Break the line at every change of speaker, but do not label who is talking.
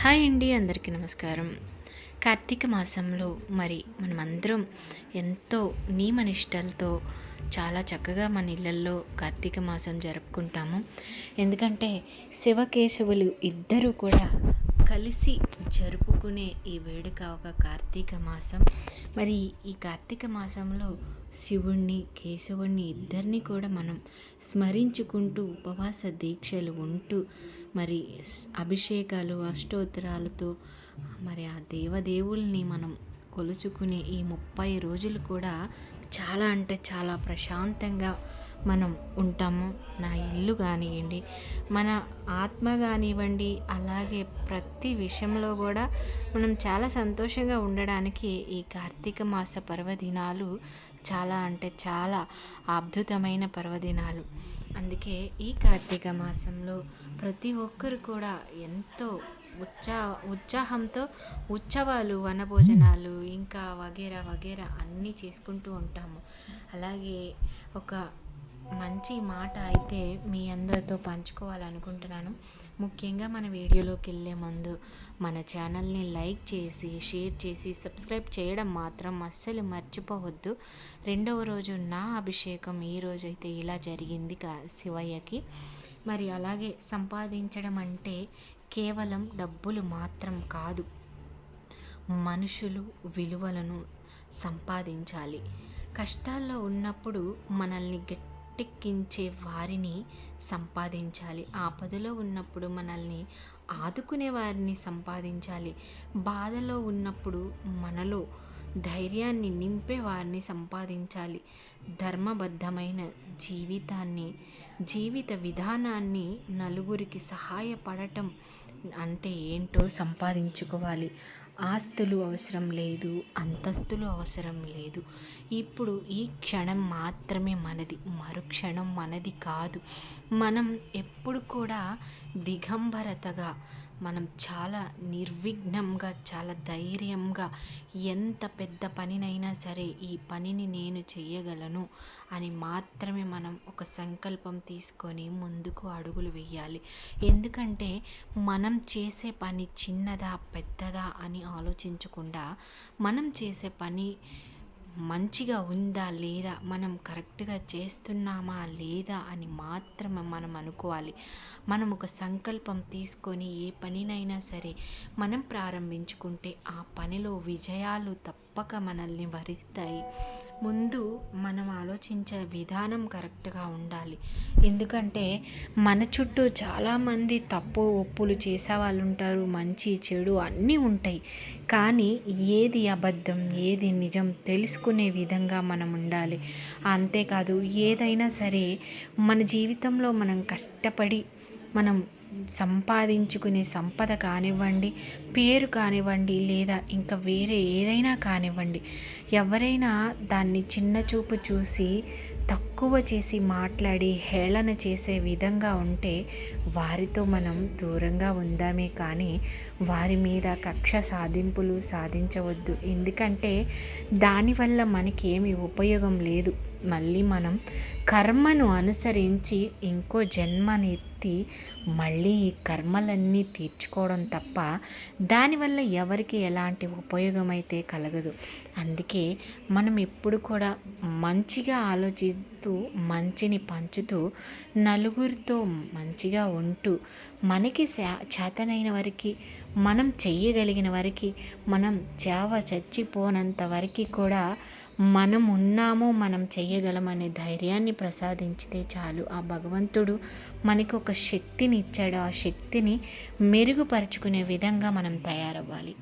Hi అండి అందరికీ నమస్కారం. కార్తీక మాసంలో మరి మనమందరం ఎంతో నియమనిష్టలతో చాలా చక్కగా మన ఇళ్ళల్లో కార్తీక మాసం జరుపుకుంటాము. ఎందుకంటే శివకేశవులు ఇద్దరూ కూడా కలిసి జరుపుకునే ఈ వేడుక ఒక కార్తీక మాసం. మరి ఈ కార్తీక మాసంలో శివుణ్ణి కేశవుణ్ణి ఇద్దరిని కూడా మనం స్మరించుకుంటూ ఉపవాస దీక్షలు ఉంటూ మరి అభిషేకాలు అష్టోత్తరాలతో మరి ఆ దేవదేవుల్ని మనం కొలుచుకునే ఈ ముప్పై రోజులు కూడా చాలా అంటే చాలా ప్రశాంతంగా మనం ఉంటాము నా ఇల్లు కానివ్వండి మన ఆత్మ కానివ్వండి అలాగే ప్రతి విషయంలో కూడా మనం చాలా సంతోషంగా ఉండడానికి ఈ కార్తీక మాస పర్వదినాలు చాలా అంటే చాలా అద్భుతమైన పర్వదినాలు. అందుకే ఈ కార్తీక మాసంలో ప్రతి ఒక్కరు కూడా ఎంతో ఉత్సాహ ఉత్సాహంతో ఉత్సవాలు వనభోజనాలు ఇంకా వగేరా వగేరా అన్నీ చేసుకుంటూ ఉంటాము. అలాగే ఒక మంచి మాట అయితే మీ అందరితో పంచుకోవాలనుకుంటున్నాను. ముఖ్యంగా మన వీడియోలోకి వెళ్ళే ముందు మన ఛానల్ని లైక్ చేసి షేర్ చేసి సబ్స్క్రైబ్ చేయడం మాత్రం అస్సలు మర్చిపోవద్దు. రెండవ రోజు నా అభిషేకం ఈ రోజు అయితే ఇలా జరిగింది కా శివయ్యకి. మరి అలాగే సంపాదించడం అంటే కేవలం డబ్బులు మాత్రం కాదు మనుషులు విలువలను సంపాదించాలి. కష్టాల్లో ఉన్నప్పుడు మనల్ని గట్టెక్కించే వారిని సంపాదించాలి. ఆపదలో ఉన్నప్పుడు మనల్ని ఆదుకునే వారిని సంపాదించాలి. బాధలో ఉన్నప్పుడు మనలో ధైర్యాన్ని నింపే వారిని సంపాదించాలి. ధర్మబద్ధమైన జీవితాన్ని జీవిత విధానాన్ని నలుగురికి సహాయపడటం అంటే ఏంటో సంపాదించుకోవాలి. ఆస్తులు అవసరం లేదు అంతస్తులు అవసరం లేదు. ఇప్పుడు ఈ క్షణం మాత్రమే మనది మరుక్షణం మనది కాదు. మనం ఎప్పుడు కూడా దిగంబరతగా మనం చాలా నిర్విఘ్నంగా చాలా ధైర్యంగా ఎంత పెద్ద పనినైనా సరే ఈ పనిని నేను చేయగలను అని మాత్రమే మనం ఒక సంకల్పం తీసుకొని ముందుకు అడుగులు వేయాలి. ఎందుకంటే మనం చేసే పని చిన్నదా పెద్దదా అని ఆలోచించకుండా మనం చేసే పని మంచిగా ఉందా లేదా మనం కరెక్ట్గా చేస్తున్నామా లేదా అని మాత్రమే మనం అనుకోవాలి. మనం ఒక సంకల్పం తీసుకొని ఏ పనినైనా సరే మనం ప్రారంభించుకుంటే ఆ పనిలో విజయాలు తప్పక మనల్ని వరిస్తాయి. ముందు మనం ఆలోచించే విధానం కరెక్ట్గా ఉండాలి. ఎందుకంటే మన చుట్టూ చాలామంది తప్పు ఒప్పులు చేసే వాళ్ళు ఉంటారు మంచి చెడు అన్నీ ఉంటాయి. కానీ ఏది అబద్ధం ఏది నిజం తెలుసుకునే విధంగా మనం ఉండాలి. అంతేకాదు ఏదైనా సరే మన జీవితంలో మనం కష్టపడి మనం సంపాదించుకునే సంపద కానివ్వండి పేరు కానివ్వండి లేదా ఇంకా వేరే ఏదైనా కానివ్వండి ఎవరైనా దాన్ని చిన్న చూపు చూసి తక్కువ చేసి మాట్లాడి హేళన చేసే విధంగా ఉంటే వారితో మనం దూరంగా ఉందామే కానీ వారి మీద కక్ష సాధింపులు సాధించవద్దు. ఎందుకంటే దానివల్ల మనకి ఏమి ఉపయోగం లేదు. మళ్ళీ మనం కర్మను అనుసరించి ఇంకో జన్మని వ్యక్తి మళ్ళీ ఈ కర్మలన్నీ తీర్చుకోవడం తప్ప దానివల్ల ఎవరికి ఎలాంటి ఉపయోగం అయితే కలగదు. అందుకే మనం ఎప్పుడు కూడా మంచిగా ఆలోచిస్తూ మంచిని పంచుతూ నలుగురితో మంచిగా ఉంటూ మనకి చేతనైన వారికి మనం చెయ్యగలిగిన వారికి మనం చేవ చచ్చిపోనంత వరకు కూడా మనం ఉన్నాము మనం చెయ్యగలమనే ధైర్యాన్ని ప్రసాదించితే చాలు. ఆ భగవంతుడు మనకి ఒక శక్తిని ఇచ్చాడు ఆ శక్తిని మెరుగుపరుచుకునే విధంగా మనం తయారవ్వాలి.